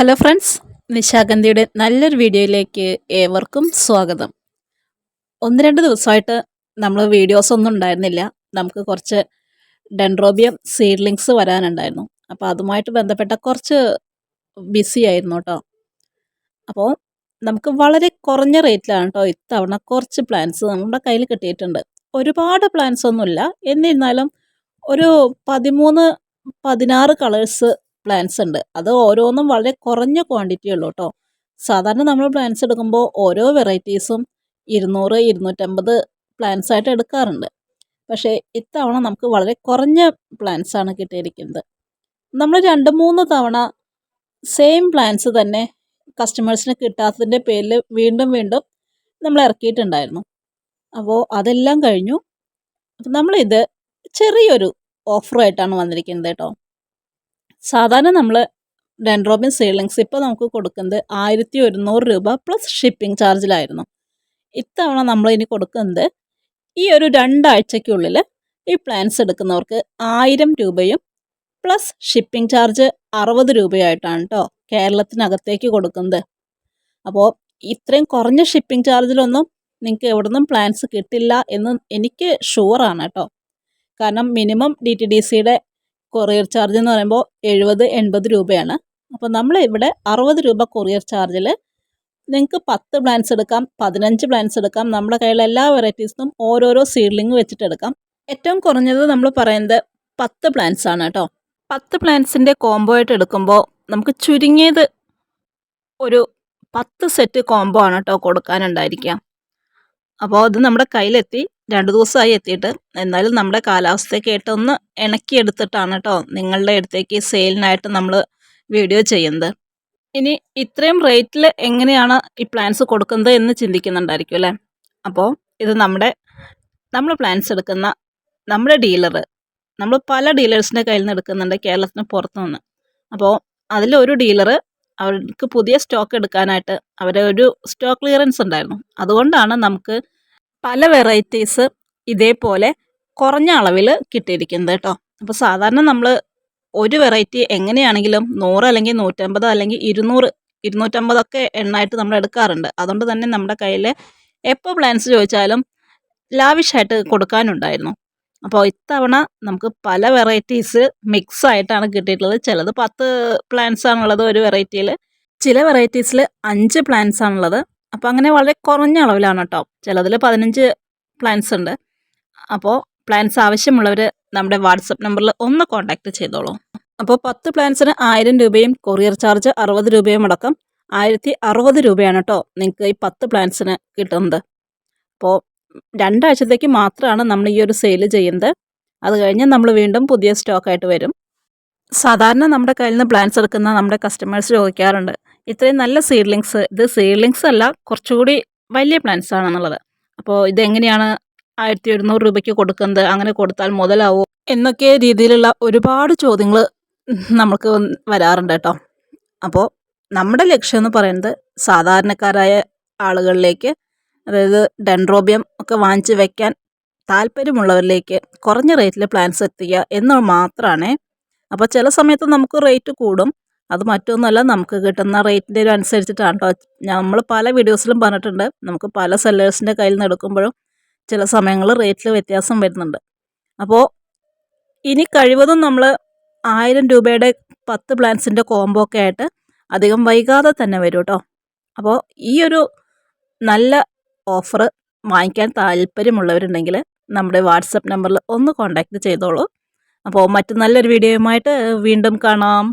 Hello friends നിശാഗന്ധിയുടെ നല്ലൊരു വീഡിയോയിലേക്ക് ഏവർക്കും സ്വാഗതം. ഒന്ന് രണ്ട് ദിവസമായിട്ട് നമ്മൾ വീഡിയോസ് ഒന്നും ഉണ്ടായിരുന്നില്ല. നമുക്ക് കുറച്ച് ഡെൻഡ്രോബിയം സീഡ്ലിങ്സ് വരാനുണ്ടായിരുന്നു. അപ്പോൾ അതുമായിട്ട് ബന്ധപ്പെട്ട കുറച്ച് ബിസി ആയിരുന്നു കേട്ടോ. അപ്പോൾ നമുക്ക് വളരെ കുറഞ്ഞ റേറ്റിലാണ് കേട്ടോ ഇത്തവണ കുറച്ച് പ്ലാൻസ് നമ്മുടെ കയ്യിൽ കിട്ടിയിട്ടുണ്ട്. ഒരുപാട് പ്ലാൻസ് ഒന്നുമില്ല. എന്നിരുന്നാലും ഒരു പതിമൂന്ന് പതിനാറ് കളേഴ്സ് പ്ലാൻസ് ഉണ്ട്. അത് ഓരോന്നും വളരെ കുറഞ്ഞ ക്വാണ്ടിറ്റി ഉള്ളൂ കേട്ടോ സാധാരണ നമ്മൾ പ്ലാൻസ് എടുക്കുമ്പോൾ ഓരോ വെറൈറ്റീസും ഇരുന്നൂറ് ഇരുന്നൂറ്റമ്പത് പ്ലാൻസ് ആയിട്ട് എടുക്കാറുണ്ട്. പക്ഷേ ഇത്തവണ നമുക്ക് വളരെ കുറഞ്ഞ പ്ലാൻസ് ആണ് കിട്ടിയിരിക്കുന്നത്. നമ്മൾ രണ്ട് മൂന്ന് തവണ സെയിം പ്ലാൻസ് തന്നെ കസ്റ്റമേഴ്സിന് കിട്ടാത്തതിന്റെ പേരിൽ വീണ്ടും വീണ്ടും നമ്മൾ ഇറക്കിയിട്ടുണ്ടായിരുന്നു. അപ്പോൾ അതെല്ലാം കഴിഞ്ഞു. അപ്പം നമ്മളിത് ചെറിയൊരു ഓഫറായിട്ടാണ് വന്നിരിക്കുന്നത് കേട്ടോ സാധാരണ നമ്മൾ ഡെൻഡ്രോബിൻ സീലിങ്സ് ഇപ്പോൾ നമുക്ക് കൊടുക്കുന്നത് ആയിരത്തി ഒരുന്നൂറ് രൂപ പ്ലസ് ഷിപ്പിംഗ് ചാർജിലായിരുന്നു ഇത്തവണ നമ്മൾ ഇനി കൊടുക്കുന്നത് ഈ ഒരു രണ്ടാഴ്ചയ്ക്കുള്ളിൽ ഈ പ്ലാൻസ് എടുക്കുന്നവർക്ക് ആയിരം രൂപയും പ്ലസ് ഷിപ്പിംഗ് ചാർജ് അറുപത് രൂപയായിട്ടാണ് കേട്ടോ കേരളത്തിനകത്തേക്ക് കൊടുക്കുന്നത്. അപ്പോൾ ഇത്രയും കുറഞ്ഞ ഷിപ്പിംഗ് ചാർജിലൊന്നും നിങ്ങൾക്ക് എവിടെ നിന്നും പ്ലാൻസ് കിട്ടില്ല എന്ന് എനിക്ക് ഷുവറാണ് കേട്ടോ കാരണം മിനിമം ഡി ടി ഡി സിയുടെ കൊറിയർ ചാർജ് എന്ന് പറയുമ്പോൾ എഴുപത് എൺപത് രൂപയാണ്. അപ്പോൾ നമ്മൾ ഇവിടെ അറുപത് രൂപ കൊറിയർ ചാർജിൽ നിങ്ങൾക്ക് പത്ത് പ്ലാൻസ് എടുക്കാം പതിനഞ്ച് പ്ലാൻസ് എടുക്കാം. നമ്മുടെ കയ്യിലുള്ള എല്ലാ വെറൈറ്റീസിനും ഓരോരോ സീഡ്ലിംഗ് വെച്ചിട്ട് എടുക്കാം. ഏറ്റവും കുറഞ്ഞത് നമ്മൾ പറയുന്നത് പത്ത് പ്ലാൻസ് ആണ് കേട്ടോ. പത്ത് പ്ലാൻസിന്റെ കോംബോ ആയിട്ട് എടുക്കുമ്പോൾ നമുക്ക് ചുരുങ്ങിയത് ഒരു പത്ത് സെറ്റ് കോംബോ ആണ് കേട്ടോ കൊടുക്കാനുണ്ടായിരിക്കുക. അപ്പോൾ അത് നമ്മുടെ കയ്യിലെത്തി. രണ്ട് ദിവസമായി എത്തിയിട്ട്. എന്നാലും നമ്മുടെ കാലാവസ്ഥയൊക്കെ ആയിട്ട് ഒന്ന് ഇണക്കിയെടുത്തിട്ടാണ് കേട്ടോ നിങ്ങളുടെ അടുത്തേക്ക് സെയിലിനായിട്ട് നമ്മൾ വീഡിയോ ചെയ്യുന്നത്. ഇനി ഇത്രയും റേറ്റിൽ എങ്ങനെയാണ് ഈ പ്ലാൻസ് കൊടുക്കുന്നത് എന്ന് ചിന്തിക്കുന്നുണ്ടായിരിക്കും അല്ലേ? അപ്പോൾ ഇത് നമ്മുടെ നമ്മൾ പ്ലാൻസ് എടുക്കുന്ന നമ്മുടെ ഡീലർ നമ്മൾ പല ഡീലേഴ്സിന്റെ കയ്യിൽ നിന്ന് എടുക്കുന്നുണ്ട് കേരളത്തിന് പുറത്തു നിന്ന് അപ്പോൾ അതിലൊരു ഡീലർ അവർക്ക് പുതിയ സ്റ്റോക്ക് എടുക്കാനായിട്ട് അവരെ ഒരു സ്റ്റോക്ക് ക്ലിയറൻസ് ഉണ്ടായിരുന്നു. അതുകൊണ്ടാണ് നമുക്ക് പല വെറൈറ്റീസ് ഇതേപോലെ കുറഞ്ഞ അളവിൽ കിട്ടിയിരിക്കുന്നത് കേട്ടോ അപ്പോൾ സാധാരണ നമ്മൾ ഒരു വെറൈറ്റി എങ്ങനെയാണെങ്കിലും നൂറ് അല്ലെങ്കിൽ നൂറ്റമ്പത് അല്ലെങ്കിൽ ഇരുന്നൂറ് ഇരുന്നൂറ്റമ്പതൊക്കെ എണ്ണായിട്ട് നമ്മൾ എടുക്കാറുണ്ട്. അതുകൊണ്ട് തന്നെ നമ്മുടെ കയ്യിൽ എപ്പോൾ പ്ലാൻസ് ചോദിച്ചാലും ലാവിഷായിട്ട് കൊടുക്കാനുണ്ടായിരുന്നു. അപ്പോൾ ഇത്തവണ നമുക്ക് പല വെറൈറ്റീസ് മിക്സ് ആയിട്ടാണ് കിട്ടിയിട്ടുള്ളത്. ചിലത് പത്ത് പ്ലാന്റ്സ് ആണുള്ളത് ഒരു വെറൈറ്റിയിൽ ചില വെറൈറ്റീസിൽ അഞ്ച് പ്ലാന്റ്സ് ആണുള്ളത്. അപ്പോൾ അങ്ങനെ വളരെ കുറഞ്ഞ അളവിലാണ് കേട്ടോ ചിലതിൽ പതിനഞ്ച് പ്ലാൻസ് ഉണ്ട്. അപ്പോൾ പ്ലാൻസ് ആവശ്യമുള്ളവർ നമ്മുടെ വാട്സപ്പ് നമ്പറിൽ ഒന്ന് കോൺടാക്റ്റ് ചെയ്തോളൂ. അപ്പോൾ പത്ത് പ്ലാൻസിന് ആയിരം രൂപയും കൊറിയർ ചാർജ് അറുപത് രൂപയും അടക്കം ആയിരത്തി അറുപത് രൂപയാണ് കേട്ടോ നിങ്ങൾക്ക് ഈ പത്ത് പ്ലാൻസിന് കിട്ടുന്നത്. അപ്പോൾ രണ്ടാഴ്ചത്തേക്ക് മാത്രമാണ് നമ്മൾ ഈ ഒരു സെയിൽ ചെയ്യുന്നത്. അത് കഴിഞ്ഞ് നമ്മൾ വീണ്ടും പുതിയ സ്റ്റോക്കായിട്ട് വരും. സാധാരണ നമ്മുടെ കയ്യിൽ നിന്ന് പ്ലാൻസ് എടുക്കുന്ന നമ്മുടെ കസ്റ്റമേഴ്സ് ചോദിക്കാറുണ്ട്. ഇത്രയും നല്ല സീഡ്ലിങ്സ് ഇത് സീഡ്ലിങ്സ് അല്ല കുറച്ചുകൂടി വലിയ പ്ലാന്റ്സ് ആണെന്നുള്ളത്. അപ്പോൾ ഇതെങ്ങനെയാണ് ആയിരത്തി ഒരുന്നൂറ് രൂപയ്ക്ക് കൊടുക്കുന്നത്? അങ്ങനെ കൊടുത്താൽ മുതലാവോ? എന്നൊക്കെ രീതിയിലുള്ള ഒരുപാട് ചോദ്യങ്ങൾ നമുക്ക് വരാറുണ്ട് കേട്ടോ. അപ്പോൾ നമ്മുടെ ലക്ഷ്യം എന്ന് പറയുന്നത് സാധാരണക്കാരായ ആളുകളിലേക്ക് അതായത് ഡെൻഡ്രോബിയം ഒക്കെ വാങ്ങിച്ച് വെക്കാൻ താല്പര്യമുള്ളവരിലേക്ക് കുറഞ്ഞ റേറ്റിൽ പ്ലാൻസ് എത്തിക്കുക എന്ന് മാത്രമാണ് അപ്പോൾ ചില സമയത്ത് നമുക്ക് റേറ്റ് കൂടും. അത് മറ്റൊന്നുമല്ല നമുക്ക് കിട്ടുന്ന റേറ്റിന്റെ ഒരു അനുസരിച്ചിട്ടാണ് കേട്ടോ നമ്മൾ പല വീഡിയോസിലും പറഞ്ഞിട്ടുണ്ട്. നമുക്ക് പല സെല്ലേഴ്സിന്റെ കയ്യിൽ നിന്ന് എടുക്കുമ്പോഴും ചില സമയങ്ങളിൽ റേറ്റിൽ വ്യത്യാസം വരുന്നുണ്ട്. അപ്പോൾ ഇനി കഴിവതും നമ്മൾ ആയിരം രൂപയുടെ പത്ത് പ്ലാൻസിന്റെ കോംബോ ഒക്കെ ആയിട്ട് അധികം വൈകാതെ തന്നെ വരും കേട്ടോ അപ്പോൾ ഈ ഒരു നല്ല ഓഫർ വാങ്ങിക്കാൻ താല്പര്യമുള്ളവരുണ്ടെങ്കിൽ നമ്മുടെ വാട്സപ്പ് നമ്പറിൽ ഒന്ന് കോൺടാക്റ്റ് ചെയ്തോളൂ. അപ്പോൾ മറ്റു നല്ലൊരു വീഡിയോയുമായിട്ട് വീണ്ടും കാണാം.